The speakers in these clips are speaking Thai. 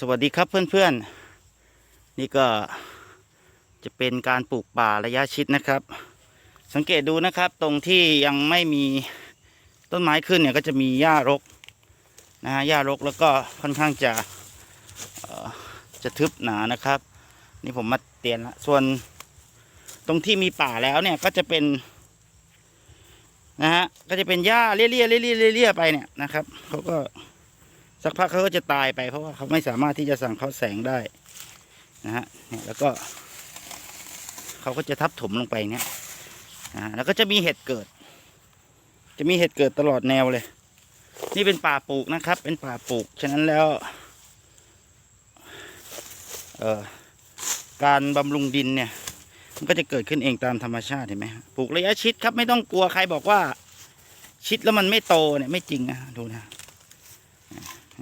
สวัสดีครับเพื่อนๆ นี่ก็จะเป็นการปลูกป่าระยะชิดนะครับ สังเกตดูนะครับตรงที่ยังไม่มีต้นไม้ขึ้นเนี่ยก็จะมีหญ้ารกนะฮะหญ้ารกแล้วก็ค่อนข้างจะจะทึบหนานะครับ นี่ผมมาเตียนละส่วนตรงที่มีป่าแล้วเนี่ยก็จะเป็นนะฮะก็จะเป็นหญ้าเลี่ยๆเลี่ยๆเลี่ยๆไปเนี่ยนะครับเขาก็ สักพักเขาก็จะตายไป เพราะว่าเขาไม่สามารถที่จะสั่งเขาแสงได้นะฮะเนี่ยแล้วก็เขาก็จะทับถมลงไปเนี่ยนะแล้วก็จะมีเห็ดเกิด จะมีเห็ดเกิดตลอดแนวเลย นี่เป็นป่าปลูกนะครับ เป็นป่าปลูก ฉะนั้นแล้วเอ่อการบำรุงดินเนี่ย มันก็จะเกิดขึ้นเองตามธรรมชาติเห็นไหมปลูกระยะชิดครับไม่ต้องกลัวใครบอกว่า ชิดแล้วมันไม่โตเนี่ยไม่จริงนะดูนะ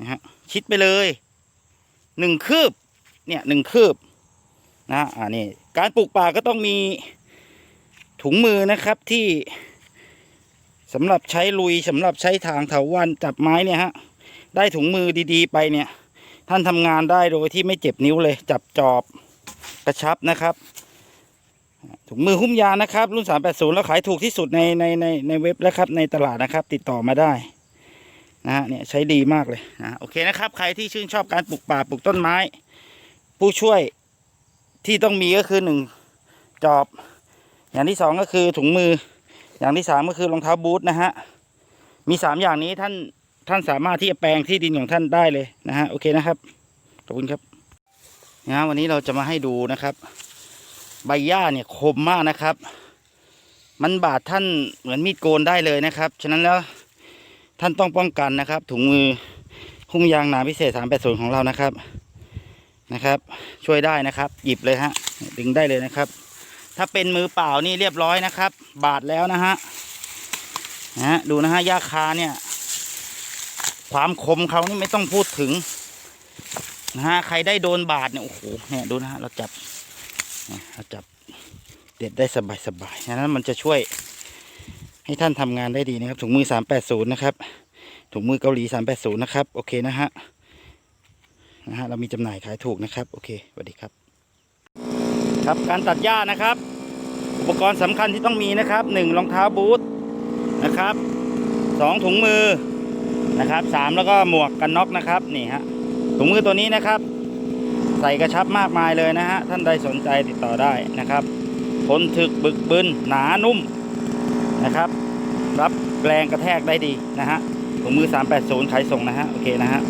นะฮะชิดไปเลยหนึ่งคืบ เนี่ยหนึ่งคืบนะอ่านี่การปลูกป่าก็ต้องมีถุงมือนะครับที่สำหรับใช้ลุยสำหรับใช้ทางเถาวันจับไม้เนี่ยฮะได้ถุงมือดีๆ ไปเนี่ย ท่านทำงานได้โดยที่ไม่เจ็บนิ้วเลย จับจอบกระชับนะครับถุงมือหุ้มยานะครับ รุ่น 380 แล้วขายถูกที่สุดในในในในเว็บแล้วครับในตลาดนะครับ ติดต่อมาได้ นะฮะเนี่ยใช้ดีมากเลยนะโอเคนะครับ ใครที่ชื่นชอบการปลูกป่าปลูกต้นไม้ ผู้ช่วยที่ต้องมีก็คือหนึ่งจอบ อย่างที่สองก็คือถุงมือ อย่างที่สามก็คือรองเท้าบูทนะฮะมีสามอย่างนี้ท่านท่านสามารถที่จะแปลงที่ดินของท่านได้เลยนะฮะโอเคนะครับขอบคุณครับนะฮะวันนี้เราจะมาให้ดูนะครับ ใบหญ้าเนี่ยคมมากนะครับ มันบาดท่านเหมือนมีดโกนได้เลยนะครับ ฉะนั้นแล้ว ท่านต้องป้องกันนะครับ ถุงมือหุ้มยางหนาพิเศษ 380 ของเรานะครับนะครับ ช่วยได้นะครับ หยิบเลยฮะดึงได้เลยนะครับ ถ้าเป็นมือเปล่านี่เรียบร้อยนะครับ บาดแล้วนะฮะนะดูนะฮะยาคาเนี่ย ความคมเขานี่ไม่ต้องพูดถึงนะฮะใครได้โดนบาดเนี่ยโอ้โหเนี่ยดูนะฮะเราจับเนี่ยเราจับเด็ดได้สบายๆฉะนั้นมันจะช่วย ให้ท่านทำงานได้ดีนะครับ ถุงมือ 380 นะครับ ถุงมือเกาหลี 380 นะครับ โอเคนะฮะนะฮะเรามีจำหน่ายขายถูกนะครับ โอเคสวัสดีครับ ครับการตัดหญ้านะครับ อุปกรณ์สำคัญที่ต้องมีนะครับหนึ่งรองเท้าบูทนะครับสองถุงมือนะครับสามแล้วก็หมวกกันน็อกนะครับนี่ฮะถุงมือตัวนี้นะครับ ใส่กระชับมากมายเลยนะฮะท่านใดสนใจติดต่อได้นะครับทนถึกบึกบึนหนานุ่ม นะครับ รับแรงกระแทกได้ดีนะฮะถุงมือ 380ขายส่งนะฮะโอเคนะฮะ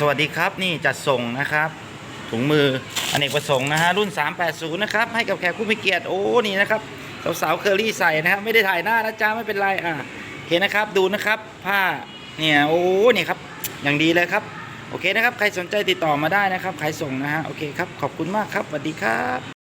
สวัสดีครับนี่จัดส่งนะครับ ถุงมืออเนกประสงค์นะฮะรุ่น 380 นะครับให้กับแขกผู้มีเกียรติโอ้นี่นะครับสาวๆเคอรี่ใส่นะครับไม่ได้ถ่ายหน้านะจ๊ะไม่เป็นไรอะโอเคนะครับดูนะครับผ้าเนี่ยโอ้นี่ครับอย่างดีเลยครับโอเคนะครับ ใครสนใจติดต่อมาได้นะครับขายส่งนะฮะโอเคครับ ขอบคุณมากครับสวัสดีครับ